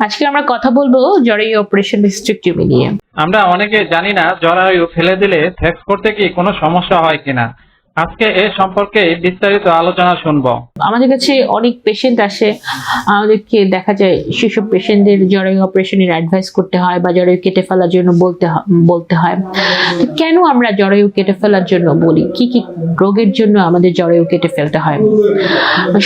আজকে আমরা কথা বলব জরায়ু অপারেশন হিস্ট্রিকটিউমি নিয়ে। আমরা অনেকে জানি না জরায়ু ফেলে দিলে সেক্স করতে কি কোনো সমস্যা হয় কিনা? আজকে এ সম্পর্কে বিস্তারিত আলোচনা শুনব। আমাদের কাছে অনেক পেশেন্ট আসে, আমাদেরকে দেখা যায় সেসব পেশেন্টদের জরায়ু অপারেশনের অ্যাডভাইস করতে হয় বা জরায়ু কেটে ফেলার জন্য বলতে বলতে হয়। কেন আমরা জরায়ু কেটে ফেলার জন্য বলি? কি কি রোগের জন্য আমাদের জরায়ু কেটে ফেলতে হয়?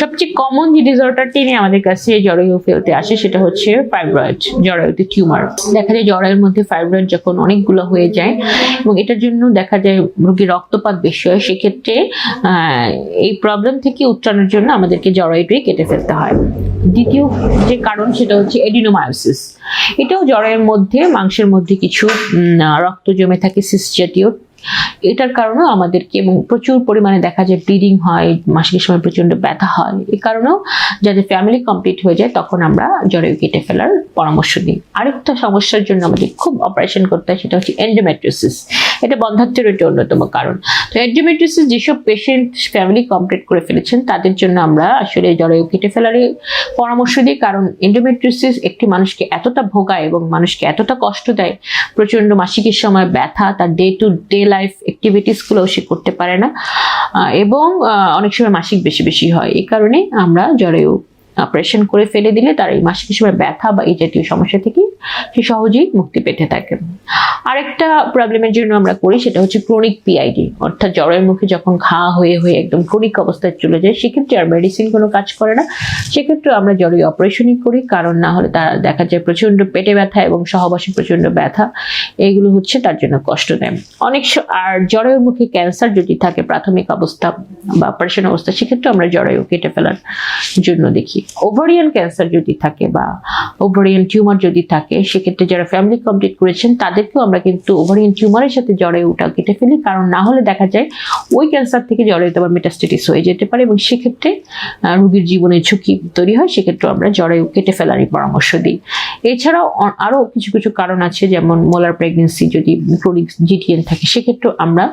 সবচেয়ে কমন যে ডিসঅর্ডারটি নিয়ে আমাদের কাছে জরায়ু ফেলতে আসে সেটা হচ্ছে ফাইব্রয়েড জরায়ুতে টিউমার দেখা যায় জরায়ুর মধ্যে ফাইব্রয়েড যখন অনেকগুলো হয়ে যায় এবং এটার জন্য দেখা যায় রোগীর রক্তপাত বেশি হয়, সেক্ষেত্রে আহ, এই প্রবলেম থেকে উত্তরণের জন্য আমাদেরকে জরায়ুটাই কেটে ফেলতে হয়। দ্বিতীয় যে কারণ সেটা হচ্ছে এডিনোমায়োসিস এটাও জরায়ুর মধ্যে মাংসের মধ্যে কিছু রক্ত জমে থাকে সিস জাতীয়। এটার কারণেও আমাদেরকে এবং প্রচুর পরিমাণে দেখা যায় ব্লিডিং হয় মাসিকের সময় প্রচণ্ড ব্যথা হয়। এই কারণেও যাদের ফ্যামিলি কমপ্লিট হয়ে যায় তখন আমরা জরায়ু কেটে ফেলার পরামর্শ দিই আরেকটা সমস্যার জন্য আমাদের খুব অপারেশন করতে হয় সেটা হচ্ছে এন্ডোমেট্রিসিস এটা বন্ধাত্বের একটি অন্যতম কারণ। তো এন্ডোমেট্রিসিস যেসব পেশেন্ট ফ্যামিলি কমপ্লিট করে ফেলেছেন, তাদের জন্য আমরা আসলে জরায়ু কেটে ফেলারই পরামর্শ দিই। কারণ এন্ডোমেট্রিসিস একটি মানুষকে এতটা ভোগায় এবং মানুষকে এতটা কষ্ট দেয় প্রচণ্ড মাসিকের সময় ব্যথা, তার ডে টু ডে লাইফ অ্যাক্টিভিটিসগুলো সে করতে পারে না। এবং অনেক সময় মাসিক বেশি বেশি হয়। এই কারণে আমরা জরায়ু অপারেশন করে ফেলে দিলে তার এই মাসিক সময় ব্যথা বা এই জাতীয় সমস্যা থেকে সে সহজেই মুক্তি পেতে থাকে। আরেকটা প্রবলেমের জন্য আমরা করি সেটা হচ্ছে ক্রনিক পিআইডি অর্থাৎ জ্বরের মুখে যখন ঘা হয়ে হয়ে একদম ক্রনিক অবস্থায় চলে যায়, সেক্ষেত্রে আর মেডিসিন কোনো কাজ করে না। সেক্ষেত্রে আমরা জ্বরের অপারেশনই করি, কারণ না হলে তার দেখা যায় প্রচণ্ড পেটে ব্যথা এবং সহবাসী প্রচণ্ড ব্যথা এইগুলো হচ্ছে তার জন্য কষ্ট দেয়। অনেক আর জ্বরের মুখে ক্যান্সার যদি থাকে প্রাথমিক অবস্থা বা অপারেশন অবস্থা সেক্ষেত্রে আমরা জরায়ু কেটে ফেলার জন্য দেখি। ওভারিয়ান ক্যান্সার যদি থাকে বা ওভারিয়ান টিউমার যদি থাকে, সেক্ষেত্রে যারা ফ্যামিলি কমপ্লিট করেছেন, তাদেরকেও আমরা কিন্তু ওভারিয়ান টিউমারের সাথে জরায়ুটা কেটে ফেলি। কারণ না হলে দেখা যায় ওই ক্যান্সার থেকে জরায়ুতে আবার মেটাস্টেটিস হয়ে যেতে পারে এবং সেক্ষেত্রে রোগীর জীবনের ঝুঁকি তৈরি হয় সেক্ষেত্রে আমরা জরায়ু কেটে ফেলারই পরামর্শ দিই। এছাড়াও আরও কিছু কিছু কারণ আছে, যেমন মোলার প্রেগনেন্সি যদি ক্রনিক জিটিএন থাকে, সেক্ষেত্রেও আমরা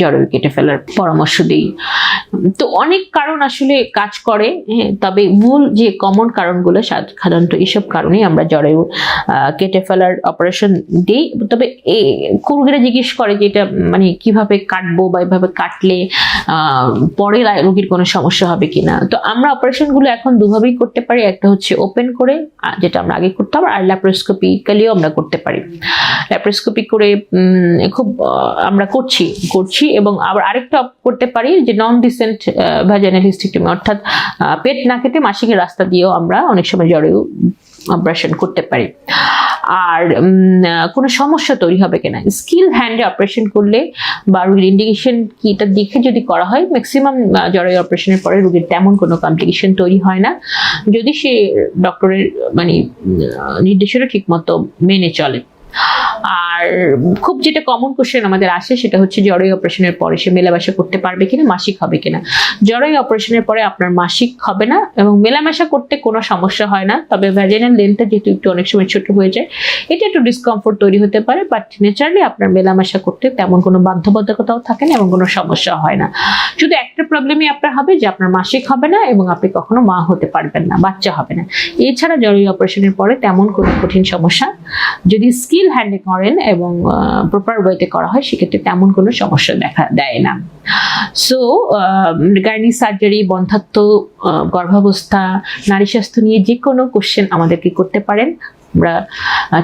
জরায়ু কেটে ফেলার পরামর্শ দিই। তো অনেক কারণ আসলে কাজ করে হ্যাঁ, তবে মূল যে কমন কারণগুলো সাধারণত এইসব কারণেই আমরা জরায়ু কেটে ফেলার অপারেশন দিই। তবে কুরুগিরা জিজ্ঞেস করে যে এটা মানে কীভাবে কাটবো বা এভাবে কাটলে পরে রোগীর কোনো সমস্যা হবে কিনা? তো আমরা অপারেশনগুলো এখন দুভাবেই করতে পারি। একটা হচ্ছে ওপেন করে যেটা আমরা আগে করতাম আর ল্যাপ্রোস্কোপিক্যালিও আমরা করতে পারি। ল্যাপ্রোস্কোপি করে খুব আমরা করছি করছি। এবং আবার আরেকটা করতে পারি যে নন ডিসেন্ট ভ্যাজাইনাল হিস্টিকটমি অর্থাৎ পেট না কেটে মাসিকের রাস্তা দিয়েও আমরা অনেক সময় জরায়ু অপারেশন করতে পারি। আর কোনো সমস্যা তৈরি হবে কিনা? স্কিল হ্যান্ডে অপারেশন করলে বা রুগীর ইন্ডিকেশন কি এটা দেখে যদি করা হয় ম্যাক্সিমাম জরায়ু অপারেশনের পরে রোগীর তেমন কোনো কমপ্লিকেশন তৈরি হয় না। যদি সে ডক্টরের মানে নির্দেশনা ঠিকমতো মেনে চলে। আর খুব যেটা কমন কোশ্চেন আমাদের আসে সেটা হচ্ছে জরায়ু অপারেশনের পরে সে মেলামেশা করতে পারবে কিনা, মাসিক হবে কিনা। জরায়ু অপারেশনের পরে আপনার মাসিক হবে না এবং মেলামেশা করতে কোনো সমস্যা হয় না, তবে ভ্যাজিনাল লেন্থটা যেহেতু একটু অনেক সময় ছোট হয়ে যায়, এটা একটু ডিসকমফোর্ট তৈরি হতে পারে বাট নেচারালি আপনার মেলামেশা করতে তেমন কোনো বাধ্যবাধকতাও থাকে না এবং কোনো সমস্যা হয় না। শুধু একটা প্রবলেমই আপনার হবে যে আপনার মাসিক হবে না এবং আপনি কখনো মা হতে পারবেন না, বাচ্চা হবে না। এছাড়া জরুরি অপারেশনের পরে তেমন কোনো কঠিন সমস্যা, যদি স্কিল হ্যান্ডে করেন এবং প্রপার ওয়েতে করা হয়, সেক্ষেত্রে তেমন কোনো সমস্যা দেখা দেয় না। সো গাইনি সার্জারি বন্ধাত্ম গর্ভাবস্থা, নারী স্বাস্থ্য নিয়ে যে কোনো কোশ্চেন আমাদেরকে করতে পারেন। আমরা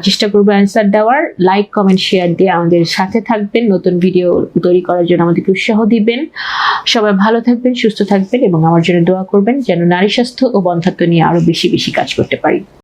চেষ্টা করব অ্যান্সার দেওয়ার। লাইক কমেন্ট শেয়ার দিয়ে আমাদের সাথে থাকবেন। নতুন ভিডিও তৈরি করার জন্য আমাদেরকে উৎসাহ দিবেন। সবাই ভালো থাকবেন, সুস্থ থাকবেন এবং আমার জন্য দোয়া করবেন যেন নারী স্বাস্থ্য ও বন্ধাত্ম নিয়ে আরও বেশি বেশি কাজ করতে পারি।